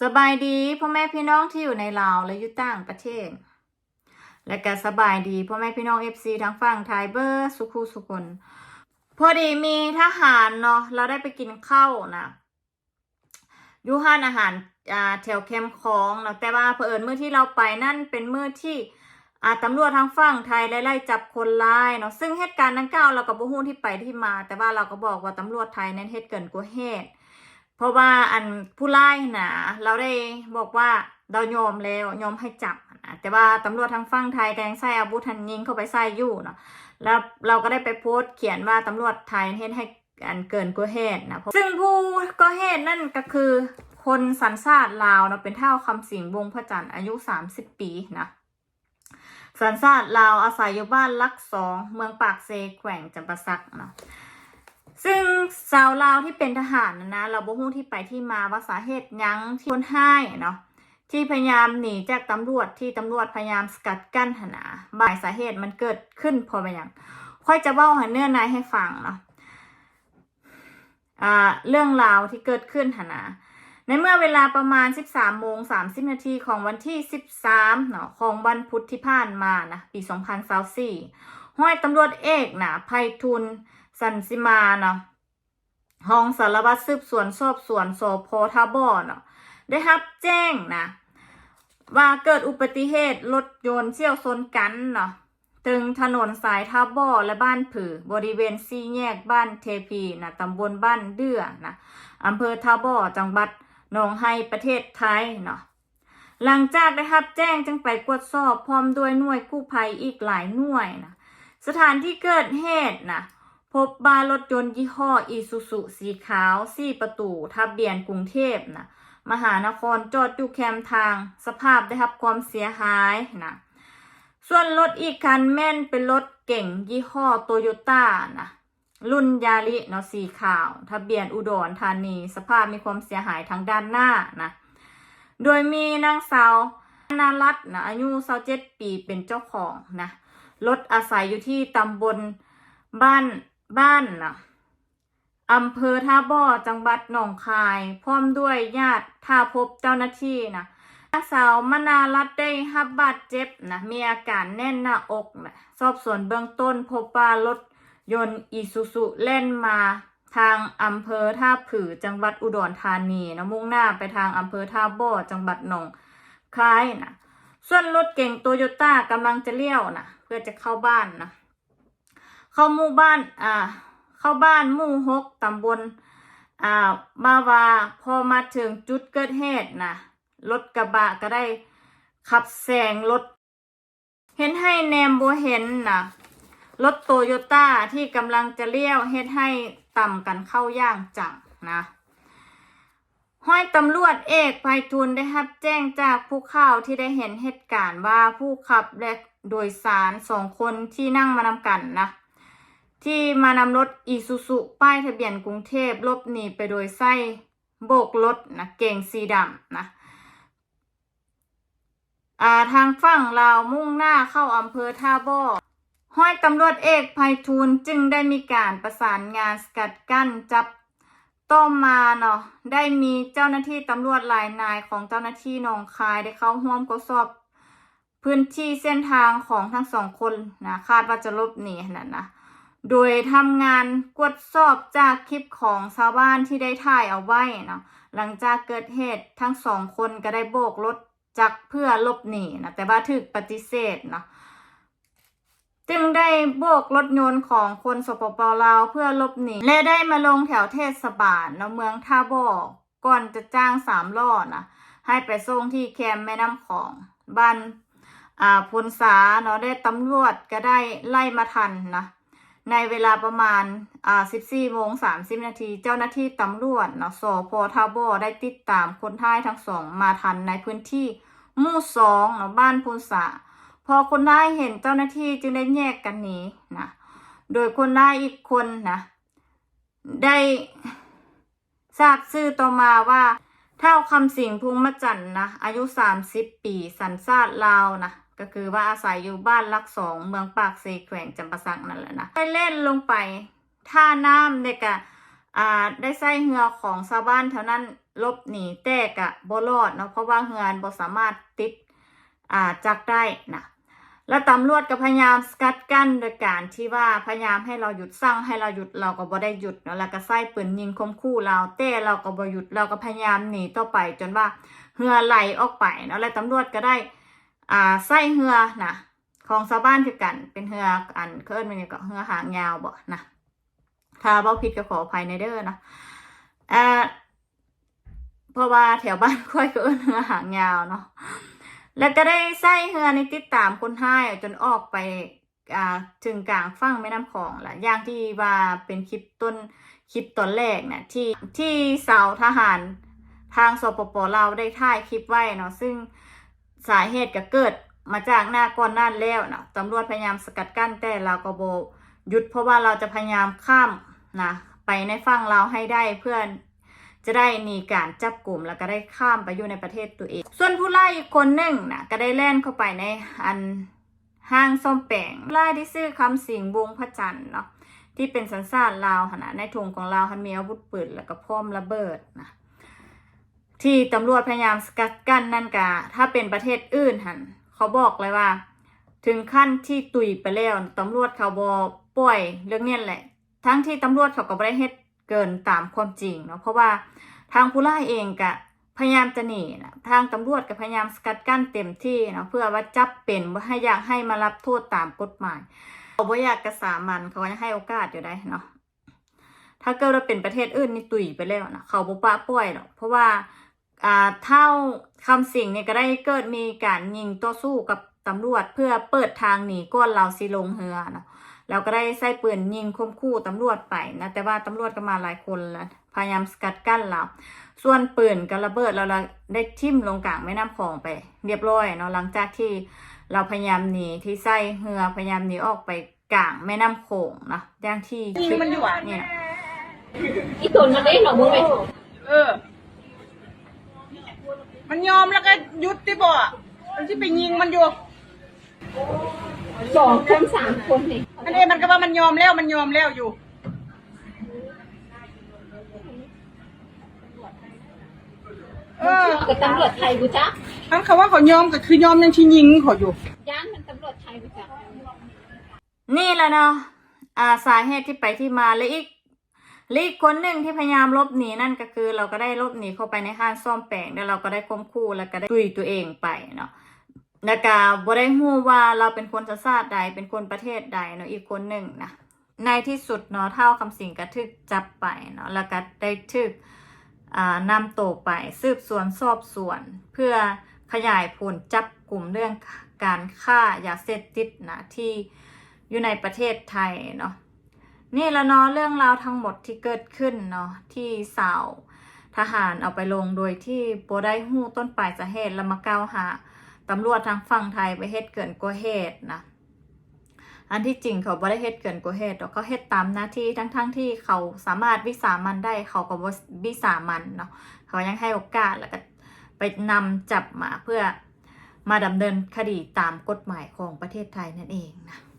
สบายดีพ่อแม่พี่น้องที่อยู่ในลาวและอยู่ต่างประเทศ และก็สบายดีพ่อแม่พี่น้องเอฟซีทั้งฝั่งไทยเบอร์สุขุสุคนพอดีมีทหารเนาะเราได้ไปกินข้าวนะยูห้านอาหารอ่าแถวแคมของเนาะแต่ว่าเผอิญเมื่อที่เราไปนั่นเป็นเมื่อที่อ่าตำรวจทางฝั่งไทยไล่จับคนร้ายเนาะซึ่งเหตุการณ์ดังกล่าวเราก็บ่ฮู้ที่ไปที่มา แต่ว่าเราก็บอกว่าตำรวจไทยนั้นเฮ็ดเกินกว่าเหตุ ราะว่าอันผู้ไล่นาเราได้บอกว่าเรายอมแล้วยอมให้จับนะแต่ว่าตำรวจทางฝั่งไทยแกงใส่อาวุธทันยิงเข้าไปใส่อยู่เนาะแล้วเราก็ได้ไปโพสต์เขียนว่าตำรวจไทยเฮ็ดให้อันเกินกว่าเหตุนะซึ่งผู้ก่อเหตุนั่นก็คือคนสันชาติลาวเนาะเป็นเท่าคำสิงวงพระจันทร์อายุ 30 ปีนะสันชาติลาวอาศัยอยู่บ้านลักสองเมืองปากเซแขวงจำปาสักเนาะ ซึ่งสาวลาวที่เป็นทหารนะนะเราบ่ฮู้ที่ไปที่มาว่าสาเหตุยังที่คนให้เนาะที่พยายามหนีจากตำรวจที่ตำรวจพยายามสกัดกั้นหนนาบ่ายสาเหตุมันเกิดขึ้นพอไรอย่างค่อยจะเว้าให้เนื้อในให้ฟังเนาะอ่าเรื่องราวที่เกิดขึ้นหนาในเมื่อเวลาประมาณ 13โมง30 นาทีของวันที่ 13เนาะของวันพุธที่ผ่านมานะปี 2024ห้อยตำรวจเอกนะภัยทุน สันสิมาเนาะห้องสารวัตรสืบสวนสอบสวนสพทาบอเนาะได้รับแจ้งนะว่าเกิดอุบัติเหตุรถยนต์เชี่ยวชนกันเนาะตึงถนนสายท่าบ่อและบ้านผือบริเวณสี่แยกบ้านเทพีนะตำบลบ้านเดือนะอำเภอท่าบ่อจังหวัดหนองไฮประเทศไทยเนาะหลังจากได้รับแจ้งจึงไปกวดสอบพร้อมด้วยหน่วยกู้ภัยอีกหลายหน่วยนะสถานที่เกิดเหตุนะ พบบ้านรถยนต์ยี่ห้ออีซูซุสีขาวสี่ประตูทะเบียนกรุงเทพนะมหานครจอดอยู่แคมทาง สภาพได้รับความเสียหายนะส่วนรถอีกคันแม่นเป็นรถเก่งยี่ห้อโตโยต้านะรุ่นยาริเนาะสีขาว ทะเบียนอุดรธานี สภาพมีความเสียหายทางด้านหน้านะโดยมีนางสาวนารัตนะอายุ27ปีเป็นเจ้าของนะรถอาศัยอยู่ที่ตำบลบ้าน บ้านนะอำเภอท่าบ่อจังหวัดหนองคาย พร้อมด้วยญาติถ้าพบเจ้าหน้าที่นะนางสาวมนารัตได้รับบาดเจ็บนะมีอาการแน่นหน้าอกนะสอบสวนเบื้องต้นพบว่ารถยนต์อีซูซุเล่นมาทางอำเภอท่าผือจังหวัดอุดรธานีนะมุ่งหน้าไปทางอำเภอท่าบ่อจังหวัดหนองคายนะส่วนรถเก่งโตโยต้ากำลังจะเลี้ยวนะเพื่อจะเข้าบ้านนะ เข้าหมู่บ้านอ่าเข้าบ้านหมู่หกตำบลอ่ามาวาพอมาถึงจุดเกิดเหตุนะรถกระบะก็ได้ขับแซงรถ เห็นให้แนมโบเห็นนะรถโตโยต้าที่กำลังจะเลี้ยวเฮ็ดให้ต่ำกันเข้าย่างจังนะห้อยตำรวจเอกไพฑูรย์ได้รับแจ้งจากผู้ข่าวที่ได้เห็นเหตุการณ์ว่าผู้ขับและโดยสารสองคนที่นั่งมานำกันนะ ที่มานำรถอีซูซุป้ายทะเบียนกรุงเทพลบหนีไปโดยไส้โบกรถนะเก่งสีดำนะาทางฝั่งลาวมุ่งหน้าเข้าอำเภอท่าบ่อห้อยตำรวจเอกไพฑูรย์จึงได้มีการประสานงานสกัดกั้นจับต้อมมาเนาะได้มีเจ้าหน้าที่ตำรวจหลายนายของเจ้าหน้าที่หนองคายได้เข้าร่วมตรวจสอบพื้นที่เส้นทางของทั้งสองคนนะคาดว่าจะลบหนีนั่นนะ โดยทำงานกวดสอบจากคลิปของชาวบ้านที่ได้ถ่ายเอาไว้เนาะหลังจากเกิดเหตุทั้งสองคนก็ได้โบกรถจักรเพื่อหลบหนีนะแต่ว่าถูกปฏิเสธเนาะจึงได้โบกรถยนต์ของคนสปปลาวเพื่อหลบหนีและได้มาลงแถวเทศบาลนะเมืองท่าบ่อก่อนจะจ้างสามล้อนะให้ไปส่งที่แคมป์แม่น้ำของบ้านอ่าพลสาเนาะได้ตำรวจก็ได้ไล่มาทันนะ ในเวลาประมาณอ่า14โมง30 นาที เจ้าหน้าที่ตำรวจเนาะสพทาบอได้ติดตามคนท้ายทั้งสองมาทันในพื้นที่หมู่สองเนาะบ้านพลสาพอคนได้ายเห็นเจ้าหน้าที่จึงได้แยกกันหนีนะ โดยคนได้ายอีกคนนะ ได้ทราบชื่อต่อมาว่า เท่าคำสิงพุงมจันทร์นะอายุ 30 ปี สัญชาติลาวนะ ก็คือว่าอาศัยอยู่บ้านลักสองเมืองปากเซแขวงจำปาสักนั่นแหละนะได้เล่นลงไปท่าน้ำเด็กอะอ่าได้ใส่เหือของชาวบ้านแถวนั้นลบหนีแต่กะบ่รอดเนาะเพราะว่าเฮือนบ่สามารถติดอ่าจักได้นะแล้วตำรวจก็พยายามสกัดกั้นโดยการที่ว่าพยายามให้เราหยุดสั่งให้เราหยุดเราก็บ่ได้หยุดเนาะแล้วก็ใส่ปืนยิงคมคู่เราแต่เราก็บ่หยุดเราก็พยายามหนีต่อไปจนว่าเฮือไหลออกไปเนาะแล้วตำรวจก็ได้ อ่าใส่เฮือนะของชาวบ้านคือกันเป็นเฮืออันเคิ้นมันก็เฮือหางยาวบ่นะถ้าเว้าผิดก็ขออภัยในเด้อนะอ่าเพราะว่าแถวบ้านค่อยก็เอิ้นเฮือหางยาวเนาะแล้วก็ได้ใส่เฮือในติดตามคนให้จนออกไปอ่าถึงกลางฝั่งแม่น้ำของละอย่างที่ว่าเป็นคลิปต้นคลิปตอนแรกเนี่ยที่ที่เสาทหารทางสปปลาได้ถ่ายคลิปไว้เนาะซึ่ง สาเหตุก็เกิดมาจากหน้าก่อนหน้านแล้วนะตำรวจพยายามสกัดกั้นแต่เราก็โบหยุดเพราะว่าเราจะพยายามข้ามนะไปในฝั่งเราให้ได้เพื่อนจะได้หนีการจับกลุ่มแล้วก็ได้ข้ามไปอยู่ในประเทศตัวเอง ส่วนผู้ไล่อีกคนหนึ่งนะก็ได้แล่นเข้าไปในอันห้างส้มแปงไล่ที่ซื้อคำสิงวงพระจันทร์เนาะที่เป็นสัญชาติลาวขนาดในถุงของเราคันมีอาวุธปืนแล้วก็พร้อมระเบิดนะ ที่ตำรวจพยายามสกัดกั้นนั่นกะถ้าเป็นประเทศอื่นหันเขาบอกเลยว่า ถึงขั้นที่ตุยไปแล้วตำรวจเขาบอปล่อยเรื่องเนี้ยแหละ ทั้งที่ตำรวจเขาก็ไม่ได้เฮ็ดเกินตามความจริงเนาะเพราะว่าทางผู้ร้าเองกะพยายามจะหนีนะทางตำรวจก็พยายามสกัดกั้นเต็มที่เนาะเพื่อว่าจับเป็นว่าให้อยากให้มารับโทษตามกฎหมายเขาบ่อยากกระสามันเขายังให้โอกาสอยู่ได้เนาะถ้าเกิดว่าเป็นประเทศอื่นนี่ตุยไปแล้วนะเขาบ่ปะป่วยหรอกเพราะว่า เท่าคำสิ่งเนี่ยก็ได้เกิดมีการยิงต่อสู้กับตำรวจเพื่อเปิดทางหนีก้อนเราสิลงเรือเนาะเราก็ได้ใส่ปืนยิงคมคู่ตำรวจไปนะแต่ว่าตำรวจก็มาหลายคนแล้วพยายามสกัดกั้นเราส่วนปืนกับระเบิดเราเราได้ทิ่มลงกลางแม่น้ำคลองไป เรียบร้อยเนาะหลังจากที่เราพยายามหนีที่ไส้เรือพยายามหนีออกไปกลางแม่น้ำโขงนะอย่างที่ยิงมันอยู่อะเนี่ยอีตุนมันได้หนอมึงไหมเออ มันยอมแล้วก็หยุดที่บ่อะมันที่ไปยิงมันอยู่สองคนสามคนนี่อันนี้มันก็ว่ามันยอมแล้วมันยอมแล้วอยู่เออกับตำรวจไทยกูจ้ะทั้งคำว่าเขายอมก็คือยอมยังชิยิงเขาอยู่ย่านมันตำรวจไทยกูจ้ะนี่แหละเนาะอ่าสาเหตุที่ไปที่มาและอีกแลีกคนหนึ่งที่พยายามลบหนีนั่นก็คือ เราก็ได้ลบหนีเข้าไปในห้างซ่อมแปลงแล้วเราก็ได้คมคู่แล้วก็ได้ตุยตัวเองไปเนาะแล้วก็บ่ได้ฮู้ว่าเราเป็นคนชาติใดเป็นคนประเทศใดเนาะอีกคนหนึ่งนะในที่สุดเนาะเท่าคำสิงก็ถึกจับไปเนาะแล้วก็ได้ถึกอ่านำตัวไปสืบสวนสอบสวน เพื่อขยายผลจับกลุ่มเรื่องการฆ่ายาเสพติดนะที่อยู่ในประเทศไทยเนาะ นี่แล้วเนาะเรื่องราวทั้งหมดที่เกิดขึ้นเนาะที่สาวทหารเอาไปลงโดยที่โบได้ฮู้ต้นปลายสาเหตุแล้วมาเกล่าหาตำรวจทางฝั่งไทยไปเฮ็ดเกินกว่าเหตุนะอันที่จริงเขาบ่ได้เฮ็ดเกินกว่าเหตุเขาเฮ็ดตามหน้าที่ทั้งๆทที่เขาสามารถวิสามันได้เขาก็วิสามันเนาะเขายังให้โอกาสแล้วก็ไปนำจับมาเพื่อมาดำเนินคดีตามกฎหมายของประเทศไทยนั่นเองนะ